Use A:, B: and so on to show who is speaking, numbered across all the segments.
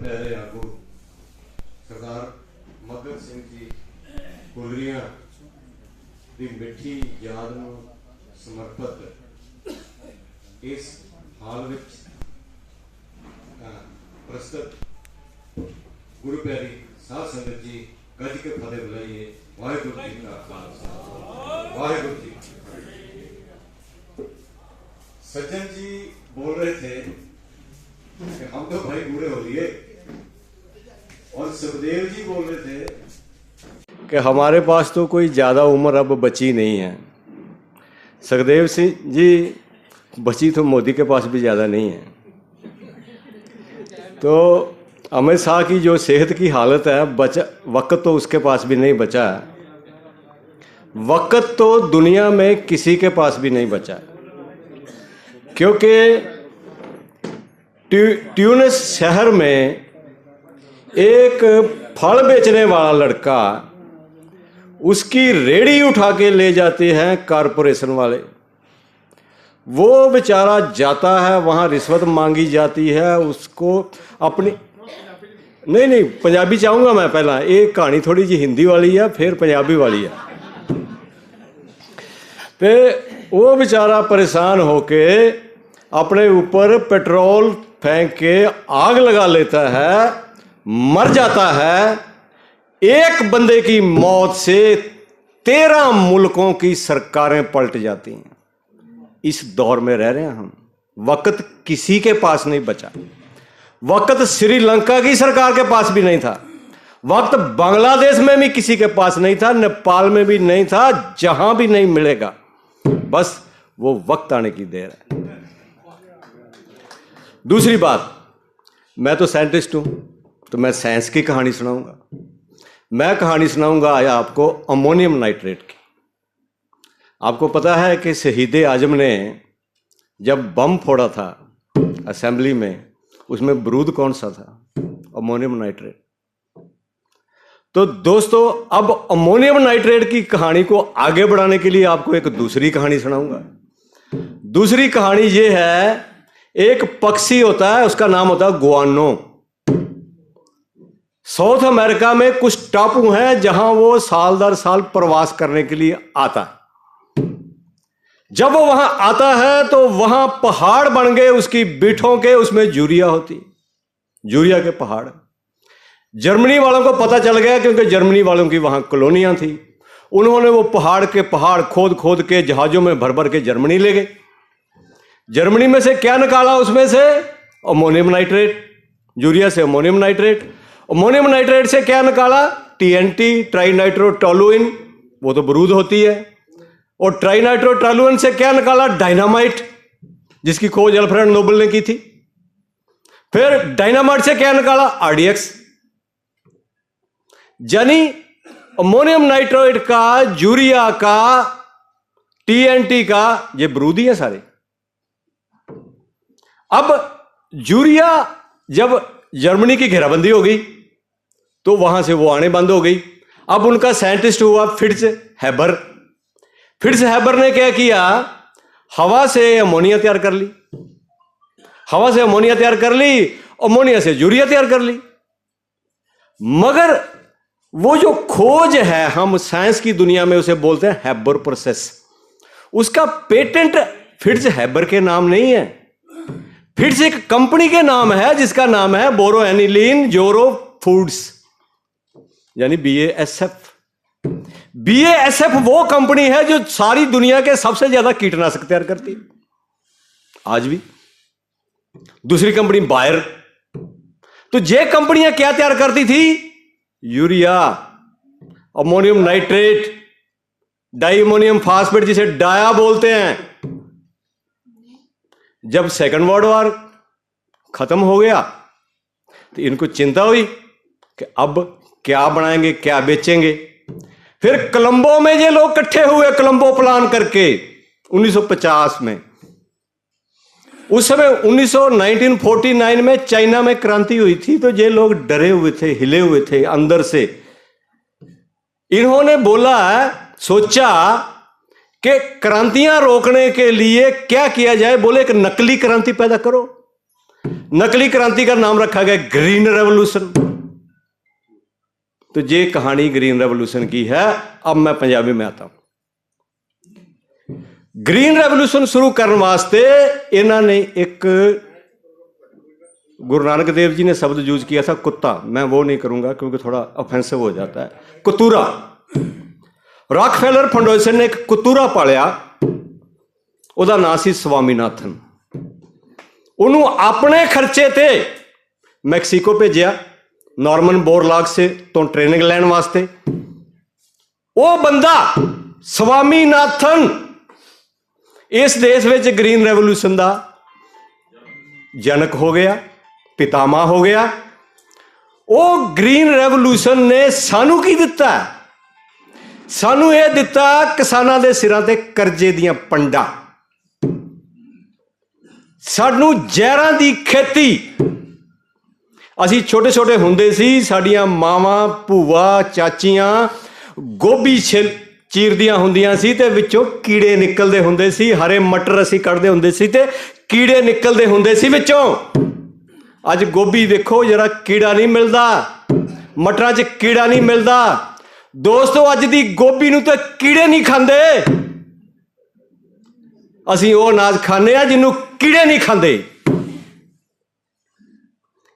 A: ਪਿਆਰੇ ਆਗੂ ਸਰਦਾਰ ਮਗਨ ਸਿੰਘ ਜੀ ਗੁਲਰੀਆਂ ਦੀ ਮਿੱਠੀ ਯਾਦ ਨੂੰ ਸਮਰਪਿਤ ਇਸ ਹਾਲ ਵਿੱਚ ਅਹ, ਪ੍ਰਸਤੁਤ ਗੁਰੂ ਪਿਆਰੀ ਸਾਧ ਸੰਗਤ ਜੀ ਗੱਜ ਕੇ ਫਤਿਹ ਬੁਲਾਈਏ ਵਾਹਿਗੁਰੂ ਜੀ ਕਾ ਖਾਲਸਾ ਵਾਹਿਗੁਰੂ ਜੀ ਕੀ फतेह। सज्जन जी बोल रहे थे कि हम तो भाई बूढ़े हो लिए और सुखदेव जी बोल रहे थे कि हमारे पास तो कोई ज़्यादा उम्र अब बची नहीं है। सुखदेव सिंह जी, बची तो मोदी के पास भी ज़्यादा नहीं है। तो अमित शाह की जो सेहत की हालत है, बचा, वक्त तो उसके पास भी नहीं बचा है। वक्त तो दुनिया में किसी के पास भी नहीं बचा क्योंकि ट्यू- ट्यूनिस शहर में एक फल बेचने वाला लड़का उसकी रेडी उठा के ले जाते हैं कारपोरेशन वाले। वो बेचारा जाता है, वहाँ रिश्वत मांगी जाती है, उसको अपनी नहीं नहीं, पंजाबी चाहूँगा मैं पहला। एक कहानी थोड़ी जी हिंदी वाली है, फिर पंजाबी वाली है। ते वो बेचारा परेशान होके अपने ऊपर पेट्रोल फेंक के आग लगा लेता है। मर जाता है, एक बंदे की मौत से तेरह मुल्कों की सरकारें पलट जाती हैं। इस दौर में रह रहे हैं हम। वक्त किसी के पास नहीं बचा। वक्त श्रीलंका की सरकार के पास भी नहीं था। वक्त बांग्लादेश में भी किसी के पास नहीं था, नेपाल में भी नहीं था, जहाँ भी नहीं मिलेगा। बस वो वक्त आने की देर है। दूसरी बात, मैं तो साइंटिस्ट हूँ। तो मैं साइंस की कहानी सुनाऊँगा। मैं कहानी सुनाऊँगा आया आपको अमोनियम नाइट्रेट की। आपको पता है कि शहीद आज़म ने जब बम फोड़ा था असेंबली में, उसमें बरूद कौन सा था? Ammonium nitrate. तो दोस्तों, अब अमोनियम नाइट्रेट की कहानी को आगे बढ़ाने के लिए आपको एक दूसरी कहानी सुनाऊँगा। दूसरी कहानी ये है, एक पक्षी होता है, उसका नाम होता है गुआनो। साउथ अमेरिका में कुछ टापू हैं जहाँ वो साल दर साल प्रवास करने के लिए आता है। जब वो वहाँ आता है तो वहाँ पहाड़ बन गए, उसकी बीठों के, उसमें जूरिया होती। जूरिया के पहाड़। जर्मनी वालों को पता चल गया, क्योंकि जर्मनी वालों की वहाँ कॉलोनियाँ थी। उन्होंने वो पहाड़ के पहाड़ खोद खोद के जहाजों में भर भर के जर्मनी ले गए। जर्मनी में से क्या निकाला उसमें से? Ammonium nitrate. यूरिया से अमोनियम नाइट्रेट। अमोनियम नाइट्रेट से क्या निकाला? टीएनटी ट्राइनाइट्रोटोलुइन वो तो बरूद होती है। और ट्राइनाइट्रोटोलुइन से क्या निकाला? डायनामाइट जिसकी खोज अल्फ्रेड नोबल ने की थी। फिर डायनामाइट से क्या निकाला? आरडीएक्स यानी अमोनियम नाइट्रेट का, यूरिया का टीएनटी का, ये बरूदी है सारे। अब यूरिया जब जर्मनी की घेराबंदी हो गई तो वहाँ से वो आने बंद हो गई। अब उनका साइंटिस्ट हुआ फिट्स हैबर। फिट्स हैबर ने क्या किया? हवा से अमोनिया तैयार कर ली। हवा से अमोनिया तैयार कर ली, अमोनिया से यूरिया तैयार कर ली। मगर वो जो खोज है, हम साइंस की दुनिया में उसे बोलते हैं हैबर प्रोसेस। उसका पेटेंट फिट्स हैबर के नाम नहीं है। फिट्स एक कंपनी के नाम है, जिसका नाम है बोरो एनिलीन जोरो फूड्स। यानी B S F B S F वो कंपनी है जो सारी दुनिया के सबसे ज़्यादा कीटनाशक तैयार करती है। आज भी। दूसरी कंपनी बायर तो ये कंपनियाँ क्या तैयार करती थी? Urea, ammonium nitrate, diammonium phosphate जिसे डाया बोलते हैं। जब सेकंड वर्ल्ड वॉर खत्म हो गया तो इनको चिंता हुई कि अब क्या बनाएँगे, क्या बेचेंगे? फिर कोलंबो में ये लोग इकट्ठे हुए कोलंबो प्लान करके 1950 में। उस समय 1949 में चाइना में क्रांति हुई थी तो ये लोग डरे हुए थे, हिले हुए थे अंदर से। इन्होंने बोला, सोचा कि क्रांतियाँ रोकने के लिए क्या किया जाए? बोले, एक नकली क्रांति पैदा करो। नकली क्रांति का नाम रखा गया, ग्रीन रेवोल्यूशन। तो ये कहानी ग्रीन रेवोल्यूशन की है अब मैं पंजाबी में आता हूं ग्रीन रेवोल्यूशन शुरू करने वास्ते इन्होंने एक गुरु नानक देव जी ने शब्द यूज किया था कुत्ता मैं वो नहीं करूंगा क्योंकि थोड़ा ऑफेंसिव हो जाता है कुतूरा ਰੌਕਫੈਲਰ ਫਾਊਂਡੇਸ਼ਨ ਨੇ ਇੱਕ ਕੁਤੂਰਾ ਪਾਲਿਆ ਉਹਦਾ ਨਾਂ ਸੀ ਸਵਾਮੀਨਾਥਨ ਉਹਨੂੰ ਆਪਣੇ ਖਰਚੇ ਤੇ ਮੈਕਸੀਕੋ ਭੇਜਿਆ ਨਾਰਮਨ ਬੋਰਲਾਗ ਸੇ ਤੋਂ ਟ੍ਰੇਨਿੰਗ ਲੈਣ ਵਾਸਤੇ। ਉਹ ਬੰਦਾ ਸਵਾਮੀਨਾਥਨ, ਇਸ ਦੇਸ਼ ਵਿੱਚ ਗ੍ਰੀਨ ਰੈਵੋਲੂਸ਼ਨ ਦਾ ਜਨਕ ਹੋ ਗਿਆ ਪਿਤਾਮਾ ਹੋ ਗਿਆ। ਉਹ ਗ੍ਰੀਨ ਰੈਵੋਲੂਸ਼ਨ ਨੇ ਸਾਨੂੰ ਕੀ ਦਿੱਤਾ? ਸਾਨੂੰ ਇਹ ਦਿੱਤਾ ਕਿਸਾਨਾਂ ਦੇ ਸਿਰਾਂ ਤੇ ਕਰਜ਼ੇ ਦੀਆਂ ਪੰਡਾਂ। ਸਾਨੂੰ ਜ਼ਹਿਰਾਂ ਦੀ ਖੇਤੀ ਅਸੀਂ ਛੋਟੇ ਛੋਟੇ ਹੁੰਦੇ ਸੀ, ਸਾਡੀਆਂ ਮਾਵਾਂ, ਭੂਆ, ਚਾਚੀਆਂ ਗੋਭੀ ਛਿਲ, ਚੀਰਦੀਆਂ ਹੁੰਦੀਆਂ ਸੀ ਤੇ ਵਿੱਚੋਂ ਕੀੜੇ ਨਿਕਲਦੇ ਹੁੰਦੇ ਸੀ, ਹਰੇ ਮਟਰ ਅਸੀਂ ਕੱਢਦੇ ਹੁੰਦੇ ਸੀ ਤੇ ਕੀੜੇ ਨਿਕਲਦੇ ਹੁੰਦੇ ਸੀ ਵਿੱਚੋਂ। ਅੱਜ ਗੋਭੀ ਵੇਖੋ ਜਿਹੜਾ ਕੀੜਾ ਨਹੀਂ ਮਿਲਦਾ, ਮਟਰਾਂ 'ਚ ਕੀੜਾ ਨਹੀਂ ਮਿਲਦਾ। ਦੋਸਤੋ, ਅੱਜ ਦੀ ਗੋਭੀ ਨੂੰ ਤਾਂ ਕੀੜੇ ਨਹੀਂ ਖਾਂਦੇ। ਅਸੀਂ ਉਹ ਅਨਾਜ ਖਾਂਦੇ ਆ ਜਿਹਨੂੰ ਕੀੜੇ ਨਹੀਂ ਖਾਂਦੇ।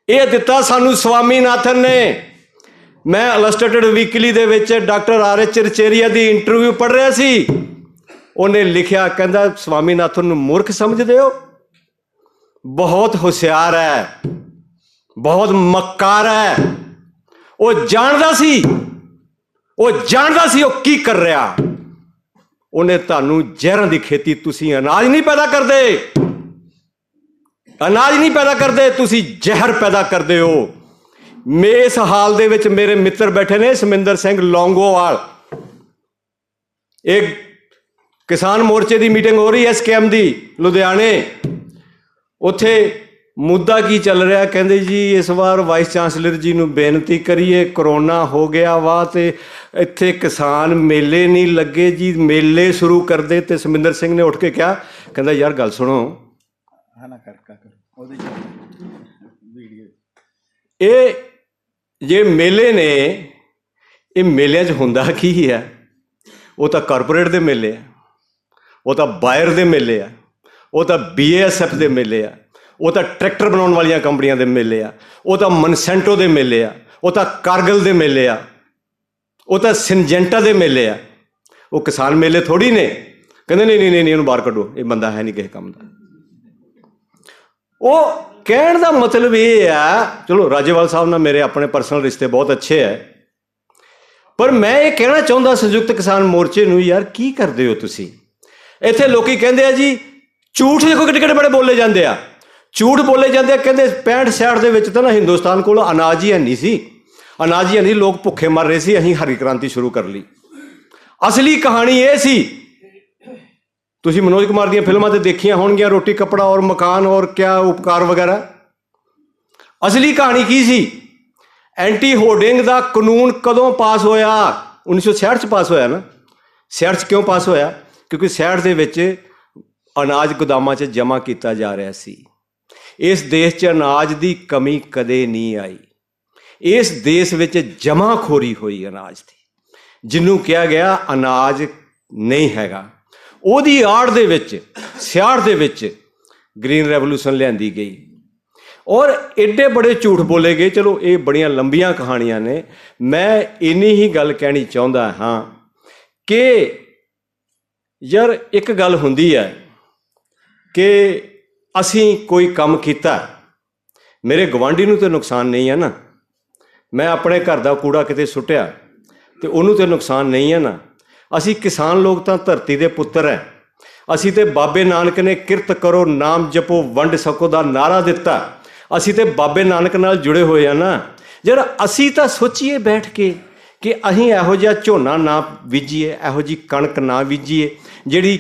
A: ਇਹ ਦਿੱਤਾ ਸਾਨੂੰ ਸਵਾਮੀਨਾਥਨ ਨੇ। ਮੈਂ ਇਲਸਟ੍ਰੇਟਡ ਵੀਕਲੀ ਦੇ ਵਿੱਚ ਡਾਕਟਰ ਆਰ ਐਚ ਰਚੇਰੀਆ ਦੀ ਇੰਟਰਵਿਊ ਪੜ੍ਹ ਰਿਹਾ ਸੀ। ਉਹਨੇ ਲਿਖਿਆ, ਕਹਿੰਦਾ, ਸਵਾਮੀਨਾਥਨ ਨੂੰ ਮੂਰਖ ਸਮਝਦੇ ਹੋ? ਬਹੁਤ ਹੁਸ਼ਿਆਰ ਹੈ। ਬਹੁਤ ਮੱਕਾਰ ਹੈ। ਉਹ ਜਾਣਦਾ ਸੀ। ਉਹ ਜਾਣਦਾ ਸੀ ਉਹ ਕੀ ਕਰ ਰਿਹਾ। ਉਹਨੇ ਤੁਹਾਨੂੰ ਜ਼ਹਿਰਾਂ ਦੀ ਖੇਤੀ, ਤੁਸੀਂ ਅਨਾਜ ਨਹੀਂ ਪੈਦਾ ਕਰਦੇ। ਅਨਾਜ ਨਹੀਂ ਪੈਦਾ ਕਰਦੇ, ਤੁਸੀਂ ਜ਼ਹਿਰ ਪੈਦਾ ਕਰਦੇ ਹੋ। ਮੇ ਇਸ ਹਾਲ ਦੇ ਵਿੱਚ ਮੇਰੇ ਮਿੱਤਰ ਬੈਠੇ ਨੇ, ਸਮਿੰਦਰ ਸਿੰਘ ਲੌਂਗੋਵਾਲ। ਇੱਕ ਕਿਸਾਨ ਮੋਰਚੇ ਦੀ ਮੀਟਿੰਗ ਹੋ ਰਹੀ ਹੈ ਐਸਕੇਐਮ ਦੀ, ਲੁਧਿਆਣੇ। ਉੱਥੇ ਮੁੱਦਾ ਕੀ ਚੱਲ ਰਿਹਾ? ਕਹਿੰਦੇ ਜੀ, ਇਸ ਵਾਰ ਵਾਈਸ ਚਾਂਸਲਰ ਜੀ ਨੂੰ ਬੇਨਤੀ ਕਰੀਏ, ਕਰੋਨਾ ਹੋ ਗਿਆ ਵਾ ਤੇ ਇੱਥੇ ਕਿਸਾਨ ਮੇਲੇ ਨਹੀਂ ਲੱਗੇ ਜੀ, ਮੇਲੇ ਸ਼ੁਰੂ ਕਰਦੇ ਤੇ ਸਮਿੰਦਰ ਸਿੰਘ ਨੇ ਉੱਠ ਕੇ ਕਿਹਾ, ਕਹਿੰਦਾ, ਯਾਰ, ਗੱਲ ਸੁਣੋ
B: ਹਾਂ ਨਾ ਕਰ ਉਹਦੇ ਵੀਡੀਓ
A: ਇਹ ਜੇ ਮੇਲੇ ਨੇ ਇਹ ਮੇਲਿਆਂ 'ਚ ਹੁੰਦਾ ਕੀ ਹੈ ਉਹ ਤਾਂ ਕਾਰਪੋਰੇਟ ਦੇ ਮੇਲੇ ਆ। ਉਹ ਤਾਂ ਬਾਇਰ ਦੇ ਮੇਲੇ ਆ। ਉਹ ਤਾਂ ਬੀਏਐਸਐਫ ਦੇ ਮੇਲੇ ਆ। ਉਹ ਤਾਂ ਟਰੈਕਟਰ ਬਣਾਉਣ ਵਾਲੀਆਂ ਕੰਪਨੀਆਂ ਦੇ ਮੇਲੇ ਆ। ਉਹ ਤਾਂ ਮਨਸੈਂਟੋ ਦੇ ਮੇਲੇ ਆ। ਉਹ ਤਾਂ ਕਾਰਗਲ ਦੇ ਮੇਲੇ ਆ। ਉਹ ਤਾਂ ਸਿੰਜੈਂਟਾ ਦੇ ਮੇਲੇ ਆ। ਉਹ ਕਿਸਾਨ ਮੇਲੇ ਥੋੜੀ ਨੇ। ਕਹਿੰਦੇ ਨਹੀਂ ਨਹੀਂ ਨਹੀਂ ਨਹੀਂ, ਇਹਨੂੰ ਬਾਹਰ ਕੱਢੋ। ਇਹ ਬੰਦਾ ਹੈ ਨਹੀਂ ਕਿਸੇ ਕੰਮ ਦਾ। ਉਹ ਕਹਿਣ ਦਾ ਮਤਲਬ ਇਹ ਆ, ਚਲੋ ਰਾਜੇਵਾਲ ਸਾਹਿਬ ਨਾਲ ਮੇਰੇ ਆਪਣੇ ਪਰਸਨਲ ਰਿਸ਼ਤੇ ਬਹੁਤ ਅੱਛੇ ਹੈ ਪਰ ਮੈਂ ਇਹ ਕਹਿਣਾ ਚਾਹੁੰਦਾ ਸੰਯੁਕਤ ਕਿਸਾਨ ਮੋਰਚੇ ਨੂੰ, ਯਾਰ ਕੀ ਕਰਦੇ ਹੋ ਤੁਸੀਂ? ਇੱਥੇ ਲੋਕੀ ਕਹਿੰਦੇ ਆ ਜੀ, ਝੂਠ ਦੇਖੋ ਕਿੱਡੇ ਕਿੱਡੇ ਬੜੇ ਬੋਲੇ ਜਾਂਦੇ ਆ। ਝੂਠ ਬੋਲੇ ਜਾਂਦੇ ਆ, ਕਹਿੰਦੇ 65 66 ਦੇ ਵਿੱਚ ਤਾਂ ਨਾ ਹਿੰਦੁਸਤਾਨ ਕੋਲ ਅਨਾਜ ਹੀ ਹੈ ਨਹੀਂ ਸੀ। ਅਨਾਜ ਹੀ ਹੈ ਨਹੀਂ, ਲੋਕ ਭੁੱਖੇ ਮਰ ਰਹੇ ਸੀ, ਅਸੀਂ ਹਰੀ ਕ੍ਰਾਂਤੀ ਸ਼ੁਰੂ ਕਰ ਲਈ। ਅਸਲੀ ਕਹਾਣੀ ਇਹ ਸੀ ਤੁਸੀਂ ਮਨੋਜ ਕੁਮਾਰ ਦੀਆਂ ਫਿਲਮਾਂ ਤੇ ਦੇਖੀਆਂ ਹੋਣਗੀਆਂ, ਰੋਟੀ, ਕੱਪੜਾ ਔਰ ਮਕਾਨ ਔਰ ਕਿਆ ਉਪਕਾਰ ਵਗੈਰਾ? ਅਸਲੀ ਕਹਾਣੀ ਕੀ ਸੀ? ਐਂਟੀ ਹੋਰਡਿੰਗ ਦਾ ਕਾਨੂੰਨ ਕਦੋਂ ਪਾਸ ਹੋਇਆ? 1966 ਚ ਪਾਸ ਹੋਇਆ ਨਾ। 66 ਚ ਕਿਉਂ ਪਾਸ ਹੋਇਆ? ਕਿਉਂਕਿ 66 ਦੇ ਵਿੱਚ ਅਨਾਜ ਗੋਦਾਮਾਂ 'ਚ ਜਮ੍ਹਾਂ ਕੀਤਾ ਜਾ ਰਿਹਾ ਸੀ। ਇਸ ਦੇਸ਼ 'ਚ ਅਨਾਜ ਦੀ ਕਮੀ ਕਦੇ ਨਹੀਂ ਆਈ। ਇਸ ਦੇਸ਼ ਵਿੱਚ ਜਮਾਖੋਰੀ ਹੋਈ ਅਨਾਜ ਦੀ। ਜਿਹਨੂੰ ਕਿਹਾ ਗਿਆ ਅਨਾਜ ਨਹੀਂ ਹੈਗਾ। ਉਹਦੀ ਆੜ ਦੇ ਵਿੱਚ, ਸਿਆੜ ਦੇ ਵਿੱਚ ਗ੍ਰੀਨ ਰੈਵੋਲੂਸ਼ਨ ਲਿਆਂਦੀ ਗਈ। ਔਰ ਐਡੇ ਬੜੇ ਝੂਠ ਬੋਲੇ ਗਏ, ਚਲੋ ਇਹ ਬੜੀਆਂ ਲੰਬੀਆਂ ਕਹਾਣੀਆਂ ਨੇ। ਮੈਂ ਇੰਨੀ ਹੀ ਗੱਲ ਕਹਿਣੀ ਚਾਹੁੰਦਾ ਹਾਂ ਕਿ ਯਾਰ ਇੱਕ ਗੱਲ ਹੁੰਦੀ ਹੈ ਕਿ ਅਸੀਂ ਕੋਈ ਕੰਮ ਕੀਤਾ, ਮੇਰੇ ਗਵਾਂਢੀ ਨੂੰ ਤੇ ਨੁਕਸਾਨ ਨਹੀਂ ਹੈ ਨਾ। ਮੈਂ ਆਪਣੇ ਘਰ ਦਾ ਕੂੜਾ ਕਿਤੇ ਸੁੱਟਿਆ ਤੇ ਉਹਨੂੰ ਤੇ ਨੁਕਸਾਨ ਨਹੀਂ ਹੈ ਨਾ। ਅਸੀਂ ਕਿਸਾਨ ਲੋਕ ਤਾਂ ਧਰਤੀ ਦੇ ਪੁੱਤਰ ਹੈ ਅਸੀਂ ਤੇ ਬਾਬੇ ਨਾਨਕ ਨੇ ਕਿਰਤ ਕਰੋ, ਨਾਮ ਜਪੋ, ਵੰਡ ਸਕੋ ਦਾ ਨਾਰਾ ਦਿੱਤਾ। ਅਸੀਂ ਤੇ ਬਾਬੇ ਨਾਨਕ ਨਾਲ ਜੁੜੇ ਹੋਏ ਆ ਨਾ। ਜਰ ਅਸੀਂ ਤਾਂ ਸੋਚੀਏ ਬੈਠ ਕੇ ਕਿ ਅਸੀਂ ਇਹੋ ਜਿਹਾ ਝੋਨਾ ਨਾ ਬੀਜੀਏ, ਇਹੋ ਜੀ ਕਣਕ ਨਾ ਬੀਜੀਏ, ਜਿਹੜੀ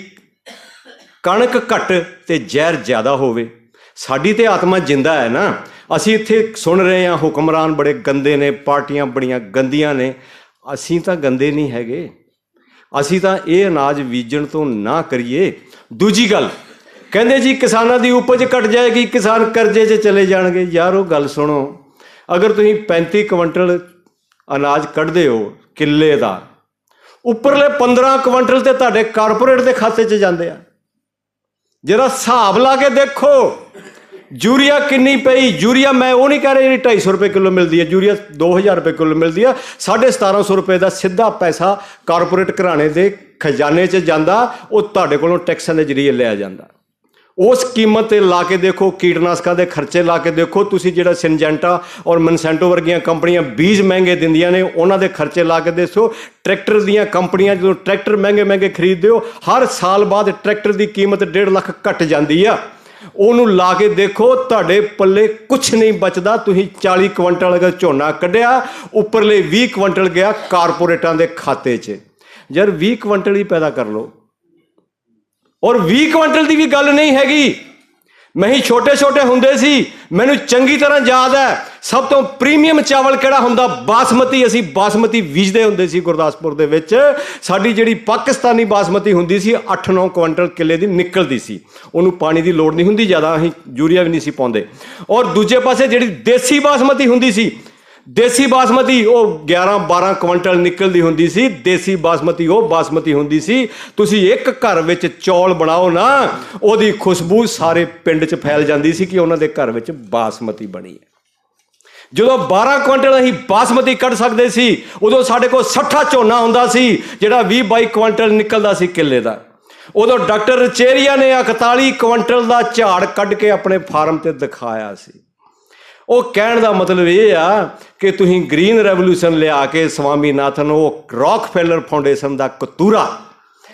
A: ਕਣਕ ਘੱਟ ਤੇ ਜ਼ਹਿਰ ਜ਼ਿਆਦਾ ਹੋਵੇ। ਸਾਡੀ ਤੇ ਆਤਮਾ ਜਿੰਦਾ ਹੈ ਨਾ। ਅਸੀਂ ਇੱਥੇ ਸੁਣ ਰਹੇ ਹਾਂ ਹੁਕਮਰਾਨ ਬੜੇ ਗੰਦੇ ਨੇ, ਪਾਰਟੀਆਂ ਬੜੀਆਂ ਗੰਦੀਆਂ ਨੇ। ਅਸੀਂ ਤਾਂ ਗੰਦੇ ਨਹੀਂ ਹੈਗੇ। ਅਸੀਂ ਤਾਂ ਇਹ ਅਨਾਜ ਬੀਜਣ ਤੋਂ ਨਾ ਕਰੀਏ। ਦੂਜੀ ਗੱਲ, ਕਹਿੰਦੇ ਜੀ ਕਿਸਾਨਾਂ ਦੀ ਉਪਜ ਘਟ ਜਾਏਗੀ, ਕਿਸਾਨ ਕਰਜ਼ੇ 'ਚ ਚਲੇ ਜਾਣਗੇ। ਯਾਰ ਉਹ ਗੱਲ ਸੁਣੋ, ਅਗਰ ਤੁਸੀਂ 35 ਕੁਇੰਟਲ ਅਨਾਜ ਕੱਢਦੇ ਹੋ ਕਿੱਲੇ ਦਾ, ਉੱਪਰਲੇ 15 ਕੁਇੰਟਲ ਤੇ ਤੁਹਾਡੇ ਕਾਰਪੋਰੇਟ ਦੇ ਖਾਤੇ 'ਚ ਜਾਂਦੇ ਆ। ਜਿਹੜਾ ਹਿਸਾਬ ਲਾ ਕੇ ਦੇਖੋ। ਯੂਰੀਆ ਕਿੰਨੀ ਪਈ? ਯੂਰੀਆ ਮੈਂ ਉਹ ਨਹੀਂ ਕਹਿ ਰਿਹਾ ਜਿਹੜੀ 250 ਰੁਪਏ ਕਿਲੋ ਮਿਲਦੀ ਹੈ। ਯੂਰੀਆ 2000 ਰੁਪਏ ਕਿਲੋ ਮਿਲਦੀ ਆ। 1750 ਰੁਪਏ ਦਾ ਸਿੱਧਾ ਪੈਸਾ ਕਾਰਪੋਰੇਟ ਘਰਾਣੇ ਦੇ ਖਜ਼ਾਨੇ 'ਚ ਜਾਂਦਾ। ਉਹ ਤੁਹਾਡੇ ਕੋਲੋਂ ਟੈਕਸਾਂ ਦੇ ਜ਼ਰੀਏ ਲਿਆ ਜਾਂਦਾ। ਉਸ ਕੀਮਤ ਤੇ ਲਾ ਕੇ ਦੇਖੋ, ਕੀਟਨਾਸ਼ਕਾਂ ਦੇ ਖਰਚੇ ਲਾ ਕੇ ਦੇਖੋ। ਤੁਸੀਂ ਜਿਹੜਾ ਸਿੰਜੈਂਟਾ ਔਰ ਮਨਸੈਂਟੋ ਵਰਗੀਆਂ ਕੰਪਨੀਆਂ ਬੀਜ ਮਹਿੰਗੇ ਦਿੰਦੀਆਂ ਨੇ, ਉਹਨਾਂ ਦੇ ਖਰਚੇ ਲਾ ਕੇ ਦੇਖੋ। ਟਰੈਕਟਰ ਦੀਆਂ ਕੰਪਨੀਆਂ ਜਦੋਂ ਟਰੈਕਟਰ ਮਹਿੰਗੇ ਮਹਿੰਗੇ ਖਰੀਦਦੇ ਹੋ, ਹਰ ਸਾਲ ਬਾਅਦ ਟਰੈਕਟਰ ਦੀ ਕੀਮਤ 1.5 ਲੱਖ ਘਟ ਜਾਂਦੀ ਆ। ਉਹਨੂੰ ਲਾ ਕੇ ਦੇਖੋ, ਤੁਹਾਡੇ ਪੱਲੇ ਕੁਝ ਨਹੀਂ ਬਚਦਾ। ਤੁਸੀਂ 40 ਕੁਇੰਟਲ ਅਗਰ ਝੋਨਾ ਕੱਢਿਆ, ਉੱਪਰਲੇ 20 ਕੁਇੰਟਲ ਗਿਆ ਕਾਰਪੋਰੇਟਾਂ ਦੇ ਖਾਤੇ 'ਚ। ਯਾਰ 20 ਕੁਇੰਟਲ ਹੀ ਪੈਦਾ ਕਰ ਲਓ। ਔਰ 20 ਕੁਇੰਟਲ ਦੀ ਵੀ ਗੱਲ ਨਹੀਂ ਹੈਗੀ। ਮੈਂ ਹੀ ਛੋਟੇ ਛੋਟੇ ਹੁੰਦੇ ਸੀ। ਮੈਨੂੰ ਚੰਗੀ ਤਰ੍ਹਾਂ ਯਾਦ ਹੈ। ਸਭ ਤੋਂ ਪ੍ਰੀਮੀਅਮ ਚਾਵਲ ਕਿਹੜਾ ਹੁੰਦਾ? ਬਾਸਮਤੀ। ਅਸੀਂ ਬਾਸਮਤੀ ਬੀਜਦੇ ਹੁੰਦੇ ਸੀ ਗੁਰਦਾਸਪੁਰ ਦੇ ਵਿੱਚ। ਸਾਡੀ ਜਿਹੜੀ ਪਾਕਿਸਤਾਨੀ ਬਾਸਮਤੀ ਹੁੰਦੀ ਸੀ 8-9 ਕੁਇੰਟਲ ਕਿੱਲੇ ਦੀ ਨਿਕਲਦੀ ਸੀ। ਉਹਨੂੰ ਪਾਣੀ ਦੀ ਲੋੜ ਨਹੀਂ ਹੁੰਦੀ, ਜ਼ਿਆਦਾ ਅਸੀਂ ਯੂਰੀਆ ਵੀ ਨਹੀਂ ਸੀ ਪਾਉਂਦੇ। ਔਰ ਦੂਜੇ ਪਾਸੇ ਜਿਹੜੀ ਦੇਸੀ ਬਾਸਮਤੀ ਹੁੰਦੀ ਸੀ ਦੇਸੀ ਬਾਸਮਤੀ, ਉਹ 11 12 ਕੁਇੰਟਲ ਨਿਕਲਦੀ ਹੁੰਦੀ ਸੀ। ਦੇਸੀ ਬਾਸਮਤੀ, ਉਹ ਬਾਸਮਤੀ ਹੁੰਦੀ ਸੀ। ਤੁਸੀਂ ਇੱਕ ਘਰ ਵਿੱਚ ਚੌਲ ਬਣਾਓ ਨਾ, ਉਹਦੀ ਖੁਸ਼ਬੂ ਸਾਰੇ ਪਿੰਡ 'ਚ ਫੈਲ ਜਾਂਦੀ ਸੀ ਕਿ ਉਹਨਾਂ ਦੇ ਘਰ ਵਿੱਚ ਬਾਸਮਤੀ ਬਣੀ ਹੈ। ਜਦੋਂ 12 ਕੁਇੰਟਲ ਅਸੀਂ ਬਾਸਮਤੀ ਕੱਢ ਸਕਦੇ ਸੀ, ਉਦੋਂ ਸਾਡੇ ਕੋਲ 60 ਝੋਨਾ ਹੁੰਦਾ ਸੀ, ਜਿਹੜਾ 20 22 ਕੁਇੰਟਲ ਨਿਕਲਦਾ ਸੀ ਕਿੱਲੇ ਦਾ। ਉਦੋਂ ਡਾਕਟਰ ਰਚੇਰੀਆ ਨੇ 41 ਕੁਇੰਟਲ ਦਾ ਝਾੜ ਕੱਢ ਕੇ ਆਪਣੇ ਫਾਰਮ ਤੇ ਦਿਖਾਇਆ ਸੀ। ਉਹ ਕਹਿਣ ਦਾ ਮਤਲਬ ਇਹ ਆ ਕਿ ਤੁਸੀਂ ਗ੍ਰੀਨ ਰੈਵੋਲੂਸ਼ਨ ਲਿਆ ਕੇ ਸਵਾਮੀਨਾਥਨ ਉਹ ਰੌਕਫੈਲਰ ਫਾਊਂਡੇਸ਼ਨ ਦਾ ਕਤੂਰਾ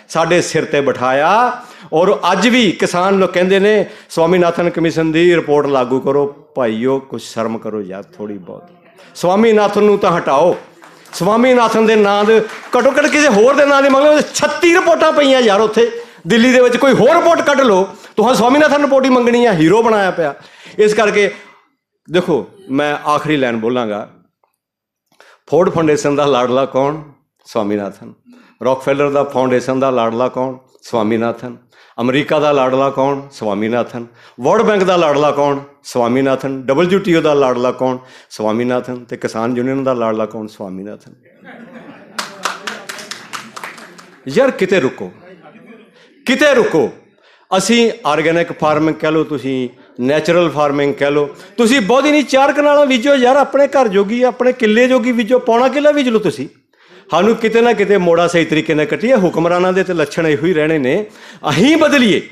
A: ਸਾਡੇ ਸਿਰ ਤੇ ਬਿਠਾਇਆ ਔਰ ਅੱਜ ਵੀ ਕਿਸਾਨ ਲੋਕ ਕਹਿੰਦੇ ਨੇ, ਸਵਾਮੀਨਾਥਨ ਕਮਿਸ਼ਨ ਦੀ ਰਿਪੋਰਟ ਲਾਗੂ ਕਰੋ, ਭਾਈਓ ਕੁਝ ਸ਼ਰਮ ਕਰੋ ਯਾਰ ਥੋੜੀ ਬਹੁਤ। ਸਵਾਮੀਨਾਥਨ ਨੂੰ ਤਾਂ ਹਟਾਓ। ਸਵਾਮੀਨਾਥਨ ਦੇ ਨਾਂ ਦੇ ਘੱਟੋ ਘੱਟ ਕਿਸੇ ਹੋਰ ਦੇ ਨਾਂ ਦੇ ਮੰਗੋ 36 ਰਿਪੋਰਟਾਂ ਪਈਆਂ ਯਾਰ ਉੱਥੇ। ਦਿੱਲੀ ਦੇ ਵਿੱਚ ਕੋਈ ਹੋਰ ਰਿਪੋਰਟ ਕੱਢ ਲਓ। ਤੁਹਾਨੂੰ ਸਵਾਮੀਨਾਥਨ ਰਿਪੋਰਟ ਹੀ ਮੰਗਣੀ ਆ, ਹੀਰੋ ਬਣਾਇਆ ਪਿਆ। ਇਸ ਕਰਕੇ ਦੇਖੋ, ਮੈਂ ਆਖਰੀ ਲਾਈਨ ਬੋਲਾਂਗਾ। ਫੋਰਡ ਫਾਊਂਡੇਸ਼ਨ ਦਾ ਲਾਡਲਾ ਕੌਣ? ਸਵਾਮੀਨਾਥਨ। ਰੌਕਫੈਲਰ ਦਾ ਫਾਊਂਡੇਸ਼ਨ ਦਾ ਲਾਡਲਾ ਕੌਣ? ਸਵਾਮੀਨਾਥਨ। ਅਮਰੀਕਾ ਦਾ ਲਾਡਲਾ ਕੌਣ? ਸਵਾਮੀਨਾਥਨ। ਵਰਲਡ ਬੈਂਕ ਦਾ ਲਾਡਲਾ ਕੌਣ? ਸਵਾਮੀਨਾਥਨ। WTO ਦਾ ਲਾਡਲਾ ਕੌਣ? ਸਵਾਮੀਨਾਥਨ। ਤੇ ਕਿਸਾਨ ਯੂਨੀਅਨ ਦਾ ਲਾਡਲਾ ਕੌਣ? ਸਵਾਮੀਨਾਥਨ। ਯਾਰ, ਕਿਤੇ ਰੁਕੋ। ਕਿਤੇ ਰੁਕੋ। ਅਸੀਂ ਆਰਗੈਨਿਕ ਫਾਰਮਿੰਗ ਕਹਿ ਲਓ ਤੁਸੀਂ ਨੈਚੁਰਲ ਫਾਰਮਿੰਗ ਕਹਿ ਲਓ। ਤੁਸੀਂ ਬਹੁਤੀ ਨਹੀਂ, ਚਾਰ ਕਨਾਲਾਂ ਬੀਜੋ। ਯਾਰ, ਆਪਣੇ ਘਰ ਜੋਗੀ ਆਪਣੇ ਕਿੱਲੇ ਜੋਗੀ ਬੀਜੋ। ਪੌਣਾ ਕਿੱਲਾ ਬੀਜ ਲਓ ਤੁਸੀਂ। ਸਾਨੂੰ ਕਿਤੇ ਨਾ ਕਿਤੇ ਮੋੜਾ ਸਹੀ ਤਰੀਕੇ ਨਾਲ ਕੱਟੀਏ। ਹੁਕਮਰਾਨਾਂ ਦੇ ਤੇ ਲੱਛਣ ਇਹੋ ਹੀ ਰਹਿਣੇ ਨੇ। ਅਸੀਂ ਬਦਲੀਏ।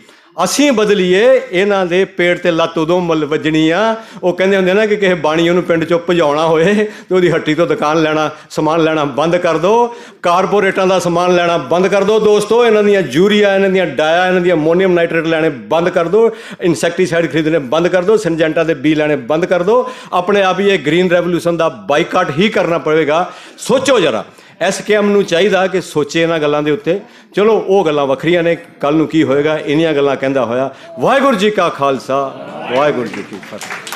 A: ਅਸੀਂ ਬਦਲੀਏ, ਇਹਨਾਂ ਦੇ ਪੇੜ ਤੇ ਲੱਤ ਉਦੋਂ ਮਲ ਵੱਜਣੀ ਆ। ਉਹ ਕਹਿੰਦੇ ਹੁੰਦੇ ਨਾ ਕਿ ਕਿਸੇ ਬਾਣੀ ਉਹਨੂੰ ਪਿੰਡ ਚੋਂ ਭਜਾਉਣਾ ਹੋਏ ਤੇ ਉਹਦੀ ਹੱਟੀ ਤੋਂ ਦੁਕਾਨ ਲੈਣਾ, ਸਮਾਨ ਲੈਣਾ ਬੰਦ ਕਰ ਦਿਓ ਕਾਰਪੋਰੇਟਾਂ ਦਾ ਸਮਾਨ ਲੈਣਾ ਬੰਦ ਕਰ ਦਿਓ ਦੋਸਤੋ, ਇਹਨਾਂ ਦੀਆਂ ਯੂਰੀਆ, ਇਹਨਾਂ ਦੀਆਂ ਡਾਇਆ, ਇਹਨਾਂ ਦੀਆਂ ਅਮੋਨੀਅਮ ਨਾਈਟ੍ਰੇਟ ਲੈਣੇ ਬੰਦ ਕਰ ਦਿਓ ਇਨਸੈਕਟੀਸਾਈਡ ਖਰੀਦਣੇ ਬੰਦ ਕਰ ਦਿਓ ਸਿੰਜੈਂਟਾ ਦੇ ਬੀ ਲੈਣੇ ਬੰਦ ਕਰ ਦਿਓ ਆਪਣੇ ਆਪ ਹੀ ਇਹ ਗ੍ਰੀਨ ਰੈਵੋਲੂਸ਼ਨ ਦਾ ਬਾਈਕਾਟ ਹੀ ਕਰਨਾ ਪਵੇਗਾ। ਸੋਚੋ ਜਰਾ। ਐਸਕੇਐਮ ਨੂੰ ਚਾਹੀਦਾ ਕਿ ਸੋਚੇ ਇਹਨਾਂ ਗੱਲਾਂ ਦੇ ਉੱਤੇ। ਚਲੋ, ਉਹ ਗੱਲਾਂ ਵੱਖਰੀਆਂ ਨੇ ਕੱਲ ਨੂੰ ਕੀ ਹੋਏਗਾ, ਇੰਨੀਆਂ ਗੱਲਾਂ ਕਹਿੰਦਾ ਹੋਇਆ। ਵਾਹਿਗੁਰੂ ਜੀ ਕਾ ਖਾਲਸਾ, ਵਾਹਿਗੁਰੂ ਜੀ ਕੀ ਫਤਿਹ।